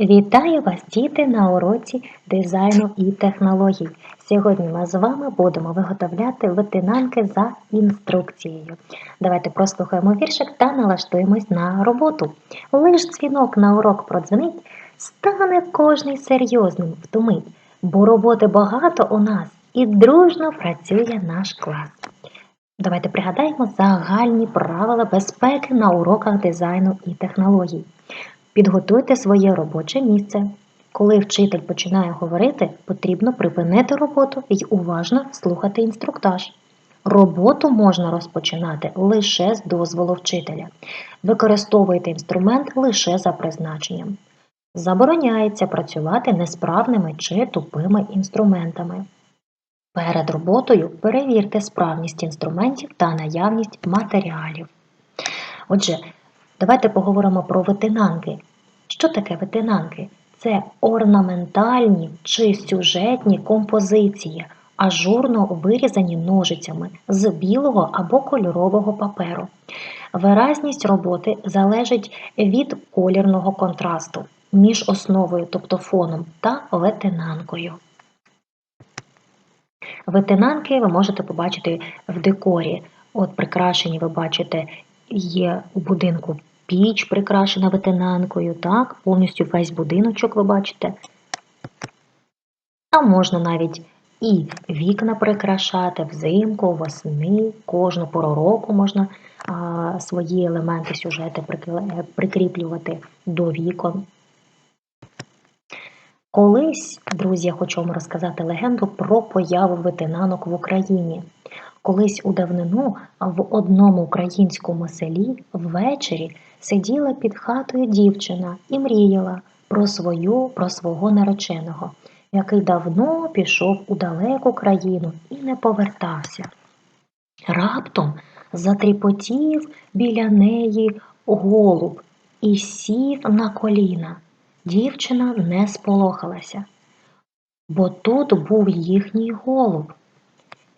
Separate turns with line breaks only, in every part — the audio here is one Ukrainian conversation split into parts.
Вітаю вас, діти, на уроці дизайну і технологій. Сьогодні ми з вами будемо виготовляти витинанки за інструкцією. Давайте прослухаємо віршик та налаштуємось на роботу. Лиш дзвінок на урок продзвенить, стане кожний серйозним втомить, бо роботи багато у нас і дружно працює наш клас. Давайте пригадаємо загальні правила безпеки на уроках дизайну і технологій. Підготуйте своє робоче місце. Коли вчитель починає говорити, потрібно припинити роботу і уважно слухати інструктаж. Роботу можна розпочинати лише з дозволу вчителя. Використовуйте інструмент лише за призначенням. Забороняється працювати несправними чи тупими інструментами. Перед роботою перевірте справність інструментів та наявність матеріалів. Отже, давайте поговоримо про витинанки. Що таке витинанки? Це орнаментальні чи сюжетні композиції, ажурно вирізані ножицями з білого або кольорового паперу. Виразність роботи залежить від колірного контрасту між основою, тобто фоном, та витинанкою. Витинанки ви можете побачити в декорі. От прикрашені, ви бачите, є у будинку піч прикрашена витинанкою, так, повністю весь будиночок ви бачите. А можна навіть і вікна прикрашати взимку, восени, кожну пору року можна а, свої елементи сюжети прикріплювати до вікон. Колись, друзі, я хочу вам розказати легенду про появу витинанок в Україні. Колись у давнину в одному українському селі ввечері сиділа під хатою дівчина і мріяла про свою, про свого нареченого, який давно пішов у далеку країну і не повертався. Раптом затріпотів біля неї голуб і сів на коліна. Дівчина не сполохалася, бо тут був їхній голуб.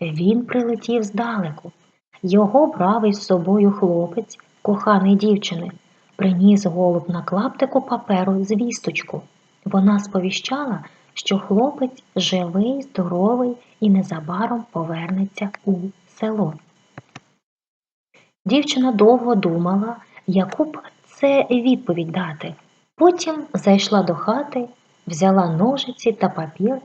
Він прилетів здалеку. Його брав із собою хлопець, коханий дівчини, приніс голуб на клаптику паперу звісточку. Вона сповіщала, що хлопець живий, здоровий і незабаром повернеться у село. Дівчина довго думала, яку б це відповідь дати. Потім зайшла до хати, взяла ножиці та папір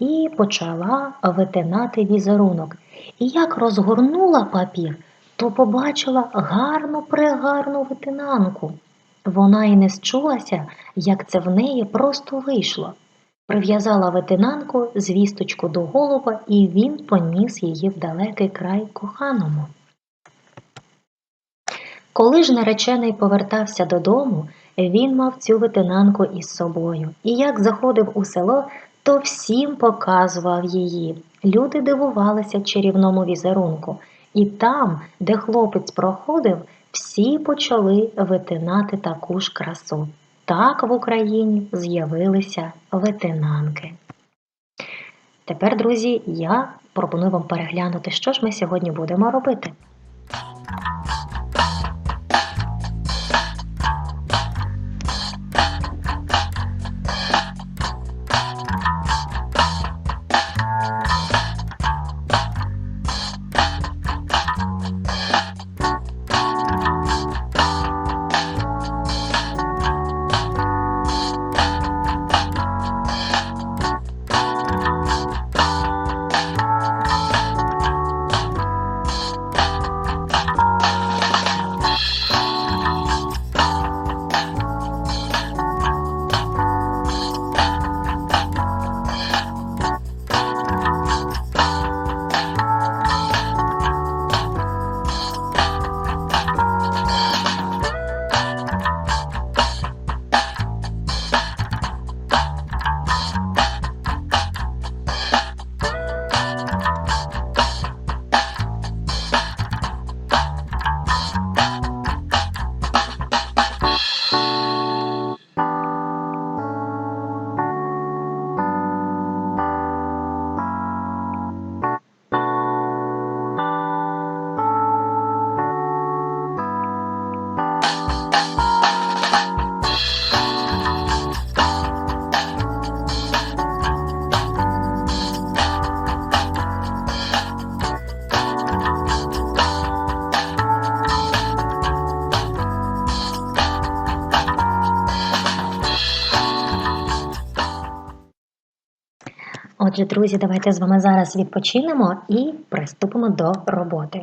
і почала витинати візерунок. І як розгорнула папір, то побачила гарну прегарну витинанку. Вона й не счулася, як це в неї просто вийшло. Прив'язала витинанку звісточку до голуба, і він поніс її в далекий край коханому. Коли ж наречений повертався додому, він мав цю витинанку із собою, і як заходив у село, то всім показував її. Люди дивувалися чарівному візерунку, і там, де хлопець проходив, всі почали витинати таку ж красу. Так в Україні з'явилися витинанки. Тепер, друзі, я пропоную вам переглянути, що ж ми сьогодні будемо робити. Отже, друзі, давайте з вами зараз відпочинемо і приступимо до роботи.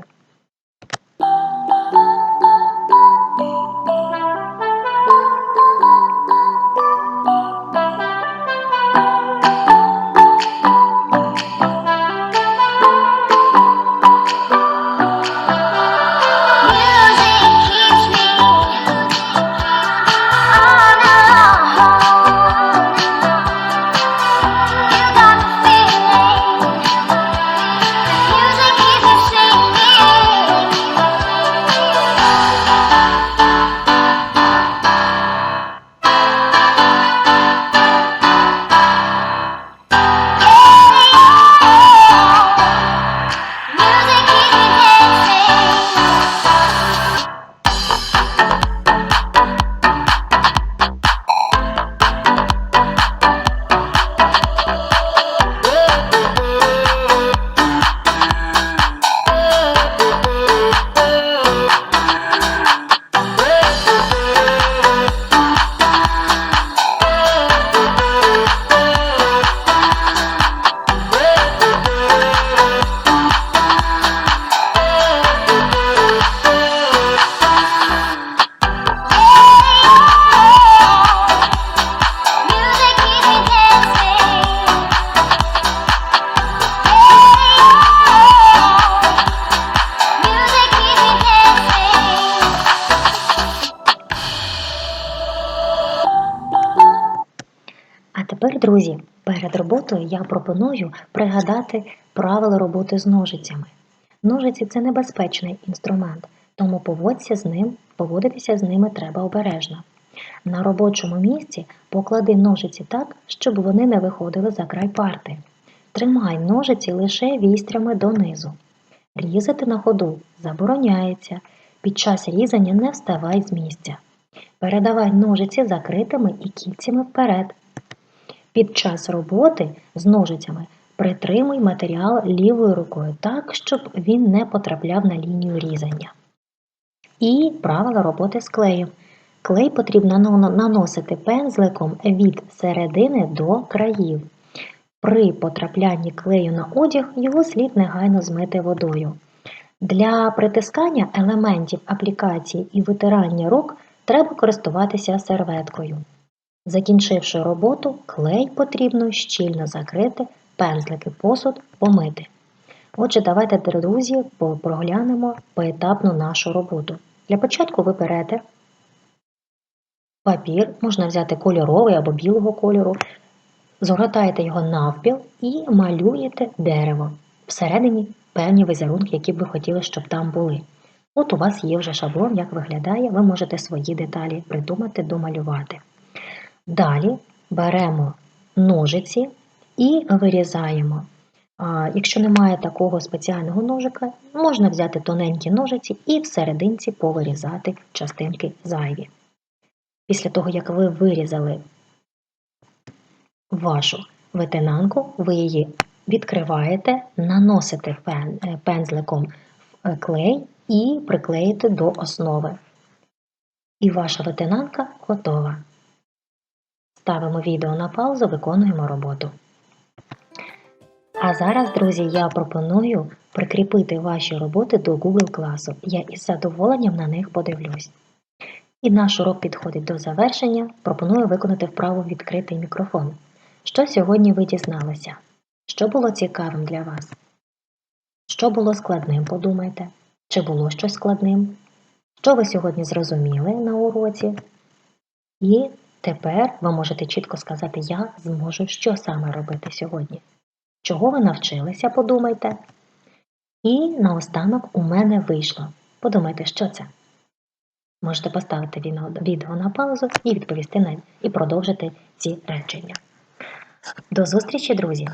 Я пропоную пригадати правила роботи з ножицями. Ножиці це небезпечний інструмент, тому поводься з ним, поводитися з ними треба обережно. На робочому місці поклади ножиці так, щоб вони не виходили за край парти. Тримай ножиці лише вістрями донизу. Різати на ходу забороняється. Під час різання не вставай з місця. Передавай ножиці закритими і кільцями вперед. Під час роботи з ножицями притримуй матеріал лівою рукою так, щоб він не потрапляв на лінію різання. І правила роботи з клеєм. Клей потрібно наносити пензликом від середини до країв. При потраплянні клею на одяг його слід негайно змити водою. Для притискання елементів аплікації і витирання рук треба користуватися серветкою. Закінчивши роботу, клей потрібно щільно закрити, пензлики посуд помити. Отже, давайте, друзі, проглянемо поетапно нашу роботу. Для початку ви берете папір, можна взяти кольоровий або білого кольору, згортаєте його навпіл і малюєте дерево. Всередині певні візерунки, які б ви хотіли, щоб там були. От у вас є вже шаблон, як виглядає, ви можете свої деталі придумати, домалювати. Далі беремо ножиці і вирізаємо. Якщо немає такого спеціального ножика, можна взяти тоненькі ножиці і всерединці повирізати частинки зайві. Після того, як ви вирізали вашу витинанку, ви її відкриваєте, наносите е, пензликом е, клей і приклеїте до основи. І ваша витинанка готова. Ставимо відео на паузу, виконуємо роботу. А зараз, друзі, я пропоную прикріпити ваші роботи до Google класу. Я із задоволенням на них подивлюсь. І наш урок підходить до завершення. Пропоную виконати вправу відкритий мікрофон. Що сьогодні ви дізналися? Що було цікавим для вас? Що було складним, подумайте? Чи було щось складним? Що ви сьогодні зрозуміли на уроці? І тепер ви можете чітко сказати, я зможу що саме робити сьогодні. Чого ви навчилися, подумайте. І наостанок у мене вийшло. Подумайте, що це. Можете поставити відео- на паузу і відповісти на і продовжити ці речення. До зустрічі, друзі!